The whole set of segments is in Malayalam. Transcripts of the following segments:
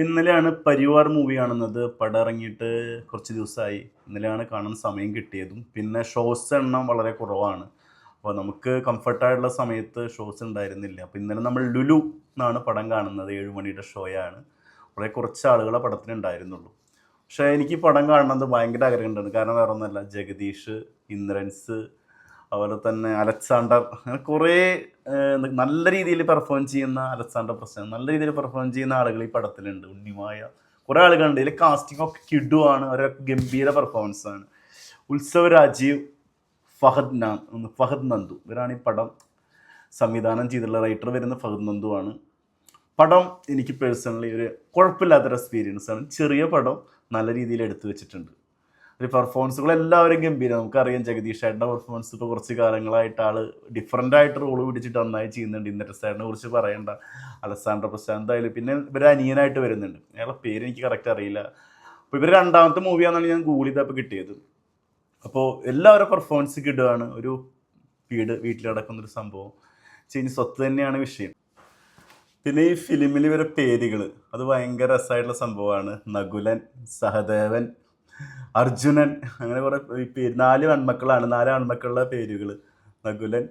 ഇന്നലെയാണ് പരിവാർ മൂവി കാണുന്നത്. പടം ഇറങ്ങിയിട്ട് കുറച്ച് ദിവസമായി. ഇന്നലെയാണ് കാണാൻ സമയം കിട്ടിയതും. പിന്നെ ഷോസ് എണ്ണം വളരെ കുറവാണ്. അപ്പോൾ നമുക്ക് കംഫർട്ടായിട്ടുള്ള സമയത്ത് ഷോസ് ഉണ്ടായിരുന്നില്ല. അപ്പോൾ ഇന്നലെ നമ്മൾ ലുലു എന്നാണ് പടം കാണുന്നത്. ഏഴുമണിയുടെ ഷോയാണ് വളരെ കുറച്ച് ആളുകളെ പടത്തിന് ഉണ്ടായിരുന്നുള്ളൂ. പക്ഷേ എനിക്ക് പടം കാണുന്നത് ഭയങ്കര ആഗ്രഹമുണ്ടായിരുന്നു കാരണം വേറെ ഒന്നല്ല ജഗദീഷ് ഇന്ദ്രൻസ് അതുപോലെ തന്നെ അലക്സാണ്ടർ. അങ്ങനെ കുറേ നല്ല രീതിയിൽ പെർഫോം ചെയ്യുന്ന അലക്സാണ്ടർ പ്രശ്നം. നല്ല രീതിയിൽ പെർഫോം ചെയ്യുന്ന ആളുകൾ ഈ പടത്തിലുണ്ട്. ഉണ്ണിമായ. കുറേ ആളുകളുണ്ട്. ഇതിൽ കാസ്റ്റിംഗ് ഒക്കെ കിഡുവാണ് ഒരു ഗംഭീര പെർഫോമൻസ് ആണ്. ഉത്സവ് രാജീവ് ഫഹദ് നാ ഫഹദ് നന്ദു. ഇവരാണ് ഈ പടം സംവിധാനം ചെയ്തിട്ടുള്ള റൈറ്റർ വരുന്ന ഫഹദ് നന്ദു ആണ്. പടം എനിക്ക് പേഴ്സണലി ഒരു കുഴപ്പമില്ലാത്തൊരു എക്സ്പീരിയൻസ് ആണ്. ചെറിയ പടം നല്ല രീതിയിൽ എടുത്തു വെച്ചിട്ടുണ്ട്. ഒരു പെർഫോമൻസുകൾ എല്ലാവരും ഗംഭീരം. നമുക്കറിയാം ജഗദീഷ് ചേട്ടന്റെ പെർഫോമൻസ് ഇപ്പോൾ കുറച്ച് കാലങ്ങളായിട്ട് ആൾ ഡിഫറെന്റ് ആയിട്ട് റോൾ പിടിച്ചിട്ട് നന്നായി ചെയ്യുന്നുണ്ട്. ഇന്നത്തെ സാറിനെ കുറിച്ച് പറയണ്ട. അലസാൻഡ്ര പ്രശാന്ത് ആയാലും പിന്നെ ഇവർ അനിയനായിട്ട് വരുന്നുണ്ട്. അയാളുടെ പേര് എനിക്ക് കറക്റ്റ് അറിയില്ല. അപ്പോൾ ഇവർ രണ്ടാമത്തെ മൂവിയാണെന്നാണ് ഞാൻ ഗൂഗിൾ ചെയ്തപ്പോൾ കിട്ടിയത്. അപ്പോൾ എല്ലാവരുടെ പെർഫോമൻസ് കിടുകയാണ് ഒരു വീട് വീട്ടിലടക്കുന്ന ഒരു സംഭവം. ചെയ്യുന്ന സ്വത്ത് തന്നെയാണ് വിഷയം. പിന്നെ ഈ ഫിലിമിൽ ഇവരെ പേരുകൾ അത് ഭയങ്കര രസമായിട്ടുള്ള സംഭവമാണ്. നകുലൻ സഹദേവൻ അർജുനൻ അങ്ങനെ കുറേ പേര് നാല് ആൺമക്കളാണ് നാല് ആൺമക്കളുടെ പേരുകൾ നകുലൻ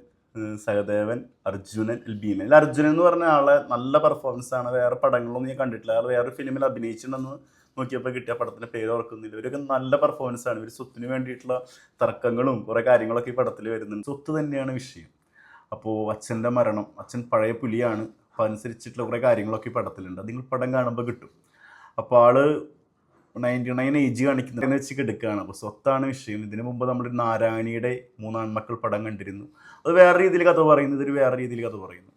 സഹദേവൻ അർജുനൻ ഭീമൻ അല്ല അർജുനൻ എന്ന് പറഞ്ഞ ആളെ നല്ല പെർഫോമൻസ് ആണ്. വേറെ പടങ്ങളൊന്നും ഞാൻ കണ്ടിട്ടില്ല. അയാൾ വേറെ ഫിലിമിൽ അഭിനയിച്ചിട്ടുണ്ടെന്ന് നോക്കിയപ്പോൾ കിട്ടിയ പടത്തിന്റെ പേര് ഓർക്കുന്നില്ല. ഇവരൊക്കെ നല്ല പെർഫോമൻസ് ആണ്. ഇവർ സ്വത്തിന് വേണ്ടിയിട്ടുള്ള തർക്കങ്ങളും കുറേ കാര്യങ്ങളൊക്കെ ഈ പടത്തിൽ വരുന്നുണ്ട്. സ്വത്ത് തന്നെയാണ് വിഷയം. അപ്പോൾ അച്ഛന്റെ മരണം അച്ഛൻ പഴയ പുലിയാണ്. അപ്പോൾ അനുസരിച്ചിട്ടുള്ള കുറേ കാര്യങ്ങളൊക്കെ ഈ പടത്തിലുണ്ട്. അത് നിങ്ങൾ പടം കാണുമ്പോൾ കിട്ടും. അപ്പോൾ ആൾ നയന്റി നയൻ ഏജ് കാണിക്കുന്നത്. എന്ന് വെച്ച് എടുക്കുകയാണ് അപ്പോൾ സ്വത്താണ് വിഷയം. ഇതിനു മുമ്പ് നമ്മൾ നാരായണിയുടെ മൂന്നാൺമക്കൾ പടം കണ്ടിരുന്നു. അത് വേറെ രീതിയിൽ കഥ പറയുന്നു. ഇതൊരു വേറെ രീതിയിൽ കഥ പറയുന്നു.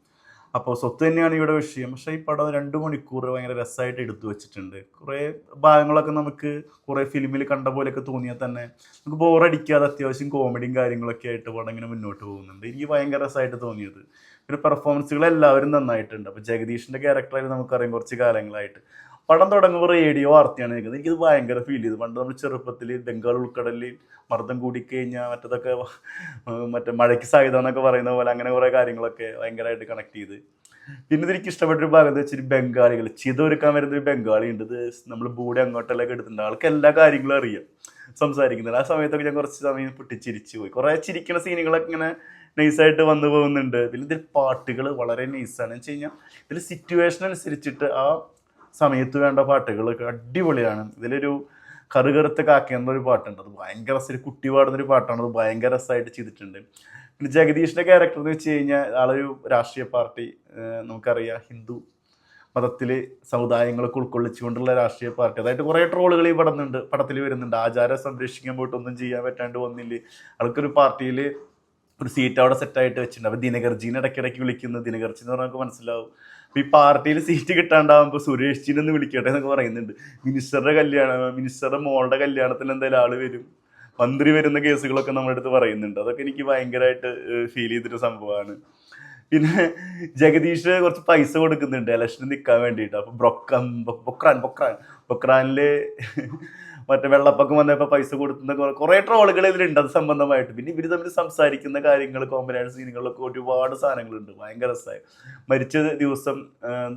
അപ്പോൾ സ്വത്ത് തന്നെയാണ് ഇവിടെ വിഷയം. പക്ഷേ ഈ പടം രണ്ട് മണിക്കൂർ ഭയങ്കര രസമായിട്ട് എടുത്തു വെച്ചിട്ടുണ്ട്. കുറേ ഭാഗങ്ങളൊക്കെ നമുക്ക് കുറേ ഫിലിമിൽ കണ്ട പോലെയൊക്കെ തോന്നിയാൽ തന്നെ നമുക്ക് ബോറടിക്കാതെ അത്യാവശ്യം കോമഡിയും കാര്യങ്ങളൊക്കെ ആയിട്ട് പടം ഇങ്ങനെ മുന്നോട്ട് പോകുന്നുണ്ട്. എനിക്ക് ഭയങ്കര രസമായിട്ട് തോന്നിയത്. പിന്നെ പെർഫോമൻസുകൾ എല്ലാവരും നന്നായിട്ടുണ്ട്. അപ്പോൾ ജഗദീഷിന്റെ ക്യാരക്ടറായി നമുക്കറിയാം കുറച്ച് കാലങ്ങളായിട്ട്. പടം തുടങ്ങുമ്പോൾ റേഡിയോ വാർത്തയാണ് കേൾക്കുന്നത്. എനിക്കിത് ഭയങ്കര ഫീൽ ചെയ്തു. പണ്ട് നമ്മൾ ചെറുപ്പത്തിൽ ബംഗാൾ ഉൾക്കടലിൽ മർദ്ദം കൂടിക്കഴിഞ്ഞാൽ മറ്റതൊക്കെ മറ്റേ മഴയ്ക്ക് സാധ്യത എന്നൊക്കെ പറയുന്ന പോലെ അങ്ങനെ കുറേ കാര്യങ്ങളൊക്കെ ഭയങ്കരമായിട്ട് കണക്ട് ചെയ്ത്. പിന്നെ എനിക്ക് ഇഷ്ടപ്പെട്ടൊരു ഭാഗം എന്താ വെച്ചാൽ ബംഗാളികൾ. ചിതൊരുക്കാൻ വരുന്ന ഒരു ബംഗാളി ഉണ്ട്. ഇത് നമ്മൾ ബൂടെ അങ്ങോട്ടെല്ലാം എടുത്തിട്ടുണ്ട്. ആൾക്ക് എല്ലാ കാര്യങ്ങളും അറിയാം. സംസാരിക്കുന്നത് ആ സമയത്തൊക്കെ ഞാൻ കുറച്ച് സമയം പൊട്ടിച്ചിരിച്ചു പോയി. കുറേ ചിരിക്കുന്ന സീനുകളൊക്കെ ഇങ്ങനെ നൈസായിട്ട് വന്നു പോകുന്നുണ്ട്. പിന്നെ ഇതിൽ പാട്ടുകൾ വളരെ നൈസാണ് എന്ന് വെച്ച് കഴിഞ്ഞാൽ ഇതിൽ സിറ്റുവേഷൻ അനുസരിച്ചിട്ട് ആ സമയത്ത് വേണ്ട പാട്ടുകളൊക്കെ അടിപൊളിയാണ്. ഇതിലൊരു കറുകറുത്ത കാക്കേണ്ട ഒരു പാട്ടുണ്ട്. അത് ഭയങ്കര രസം കുട്ടി പാടുന്ന ഒരു പാട്ടാണ്. അത് ഭയങ്കര രസമായിട്ട് ചെയ്തിട്ടുണ്ട്. പിന്നെ ജഗദീഷിന്റെ ക്യാരക്ടർ എന്ന് വെച്ച് കഴിഞ്ഞാൽ ആളൊരു രാഷ്ട്രീയ പാർട്ടി നമുക്കറിയാം. ഹിന്ദു മതത്തിൽ സമുദായങ്ങളൊക്കെ ഉൾക്കൊള്ളിച്ചുകൊണ്ടുള്ള രാഷ്ട്രീയ പാർട്ടി. അതായിട്ട് കുറേ ട്രോളുകൾ ഈ പടന്നുണ്ട് പടത്തിൽ വരുന്നുണ്ട്. ആചാരം സംരക്ഷിക്കാൻ പോയിട്ട് ഒന്നും ചെയ്യാൻ പറ്റാണ്ട് വന്നില്ലേ. ആൾക്കൊരു പാർട്ടിയിൽ ഒരു സീറ്റ് അവിടെ സെറ്റായിട്ട് വെച്ചിട്ടുണ്ട് അപ്പോൾ ദിനകർജീനെ ഇടയ്ക്കിടയ്ക്ക് വിളിക്കുന്നത് ദിനകർജി എന്ന് പറഞ്ഞാൽ നമുക്ക് മനസ്സിലാവും. അപ്പോൾ ഈ പാർട്ടിയിൽ സീറ്റ് കിട്ടാണ്ടാവുമ്പോൾ സുരേഷ് ഒന്ന് വിളിക്കട്ടെ എന്നൊക്കെ പറയുന്നുണ്ട്. മിനിസ്റ്ററുടെ കല്യാണം മിനിസ്റ്ററുടെ മോളുടെ കല്യാണത്തിന് എന്തായാലും ആൾ വരും. മന്ത്രി വരുന്ന കേസുകളൊക്കെ നമ്മുടെ അടുത്ത് പറയുന്നുണ്ട്. അതൊക്കെ എനിക്ക് ഭയങ്കരമായിട്ട് ഫീൽ ചെയ്തൊരു സംഭവമാണ്. പിന്നെ ജഗദീഷ് കുറച്ച് പൈസ കൊടുക്കുന്നുണ്ട്. ഇലക്ഷന് നിൽക്കാൻ വേണ്ടിയിട്ട്. അപ്പോൾ ബ്രൊക്കം ബൊക്രാൻ ബൊക്രാൻ. ബൊക്രാനിൽ മറ്റേ വെള്ളപ്പൊക്കം വന്നപ്പോൾ പൈസ കൊടുക്കുന്ന കുറെ- കുറേ ട്രോളുകൾ ഇതിലുണ്ട് അത് സംബന്ധമായിട്ട്. പിന്നെ ഇവർ തമ്മിൽ സംസാരിക്കുന്ന കാര്യങ്ങൾ കോമ്പനേഷൻ സീനുകളിലൊക്കെ ഒരുപാട് സാധനങ്ങളുണ്ട്. ഭയങ്കര രസമായി മരിച്ച ദിവസം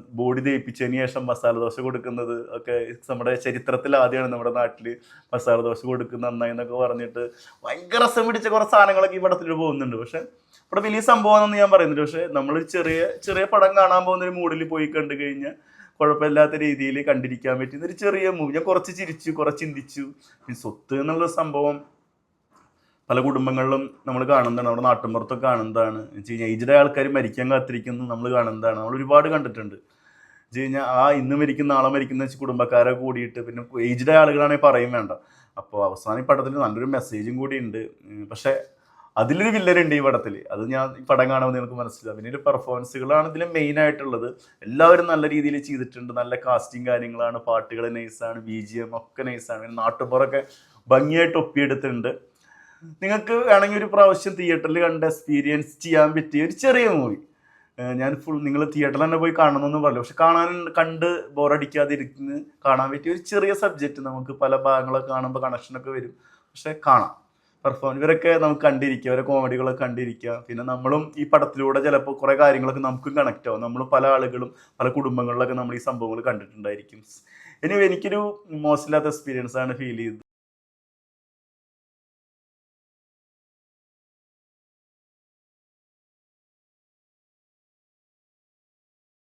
ബോഡി ദയിപ്പിച്ചതിന് ശേഷം മസാല ദോശ കൊടുക്കുന്നത് ഒക്കെ നമ്മുടെ ചരിത്രത്തിൽ ആദ്യമാണ് നമ്മുടെ നാട്ടിൽ മസാല ദോശ കൊടുക്കുന്ന നന്നായി എന്നൊക്കെ പറഞ്ഞിട്ട് ഭയങ്കര രസം പിടിച്ച കുറേ സാധനങ്ങളൊക്കെ ഈ പടത്തിൽ പോകുന്നുണ്ട്. പക്ഷെ ഇവിടെ വലിയ സംഭവമാണെന്ന് ഞാൻ പറയുന്നില്ല. പക്ഷെ നമ്മൾ ചെറിയ ചെറിയ പടം കാണാൻ പോകുന്ന ഒരു മൂഡിൽ പോയി കണ്ടു കഴിഞ്ഞാൽ കുഴപ്പമില്ലാത്ത രീതിയിൽ കണ്ടിരിക്കാൻ പറ്റുന്ന ഒരു ചെറിയ മൂവി ഞാൻ കുറച്ച് ചിരിച്ചു കുറച്ച് ചിന്തിച്ചു. സ്വത്ത് എന്നുള്ള സംഭവം പല കുടുംബങ്ങളിലും നമ്മൾ കാണുന്നതാണ്. നമ്മുടെ നാട്ടിൻപുറത്തൊക്കെ കാണുന്നതാണ്. വെച്ച് കഴിഞ്ഞാൽ ഏജ്ഡ് ആൾക്കാർ മരിക്കാൻ കാത്തിരിക്കുന്നു നമ്മൾ കാണുന്നതാണ്. നമ്മൾ ഒരുപാട് കണ്ടിട്ടുണ്ട്. വെച്ച് കഴിഞ്ഞാൽ ആ ഇന്ന് മരിക്കുന്ന നാളെ മരിക്കുന്ന വെച്ച് കുടുംബക്കാരെ കൂടിയിട്ട് പിന്നെ ഏജ്ഡ് ആളുകളാണെങ്കിൽ പറയും വേണ്ട. അപ്പോൾ അവസാനം ഈ പടത്തിൽ നല്ലൊരു മെസ്സേജും കൂടി ഉണ്ട്. പക്ഷേ അതിലൊരു വില്ലനുണ്ട് ഈ പടത്തിൽ അത് ഞാൻ ഈ പടം കാണുമ്പോൾ നിങ്ങൾക്ക് മനസ്സിലാവും. പിന്നെ ഒരു പെർഫോമൻസുകളാണ് ഇതിൽ മെയിൻ ആയിട്ടുള്ളത്. എല്ലാവരും നല്ല രീതിയിൽ ചെയ്തിട്ടുണ്ട്. നല്ല കാസ്റ്റിംഗ് കാര്യങ്ങളാണ്. പാട്ടുകൾ നൈസാണ് ബി ജി എം ഒക്കെ നൈസാണ് പിന്നെ നാട്ടുപുറമൊക്കെ ഭംഗിയായിട്ട് ഒപ്പിയെടുത്തിട്ടുണ്ട്. നിങ്ങൾക്ക് വേണമെങ്കിൽ ഒരു പ്രാവശ്യം തിയേറ്ററിൽ കണ്ട് എക്സ്പീരിയൻസ് ചെയ്യാൻ പറ്റിയ ഒരു ചെറിയ മൂവി ഞാൻ ഫുൾ നിങ്ങൾ തിയേറ്ററിൽ തന്നെ പോയി കാണണമെന്നൊന്നും പറഞ്ഞു പക്ഷെ കാണാൻ കണ്ട് ബോറടിക്കാതിരിക്കുന്ന കാണാൻ പറ്റിയ ഒരു ചെറിയ സബ്ജക്റ്റ് നമുക്ക് പല ഭാഗങ്ങളൊക്കെ കാണുമ്പോൾ കണക്ഷനൊക്കെ വരും. പക്ഷെ കാണാം. പെർഫോം ഇവരൊക്കെ നമുക്ക് കണ്ടിരിക്കുക ഇവരെ കോമഡികളൊക്കെ കണ്ടിരിക്കുക. പിന്നെ നമ്മളും ഈ പടത്തിലൂടെ ചിലപ്പോൾ കുറേ കാര്യങ്ങളൊക്കെ നമുക്കും കണക്റ്റ് ആവും. നമ്മൾ പല ആളുകളും പല കുടുംബങ്ങളിലൊക്കെ നമ്മൾ ഈ സംഭവങ്ങൾ കണ്ടിട്ടുണ്ടായിരിക്കും. ഇനി എനിക്കൊരു മോശമില്ലാത്ത എക്സ്പീരിയൻസ് ആണ് ഫീൽ ചെയ്തത്.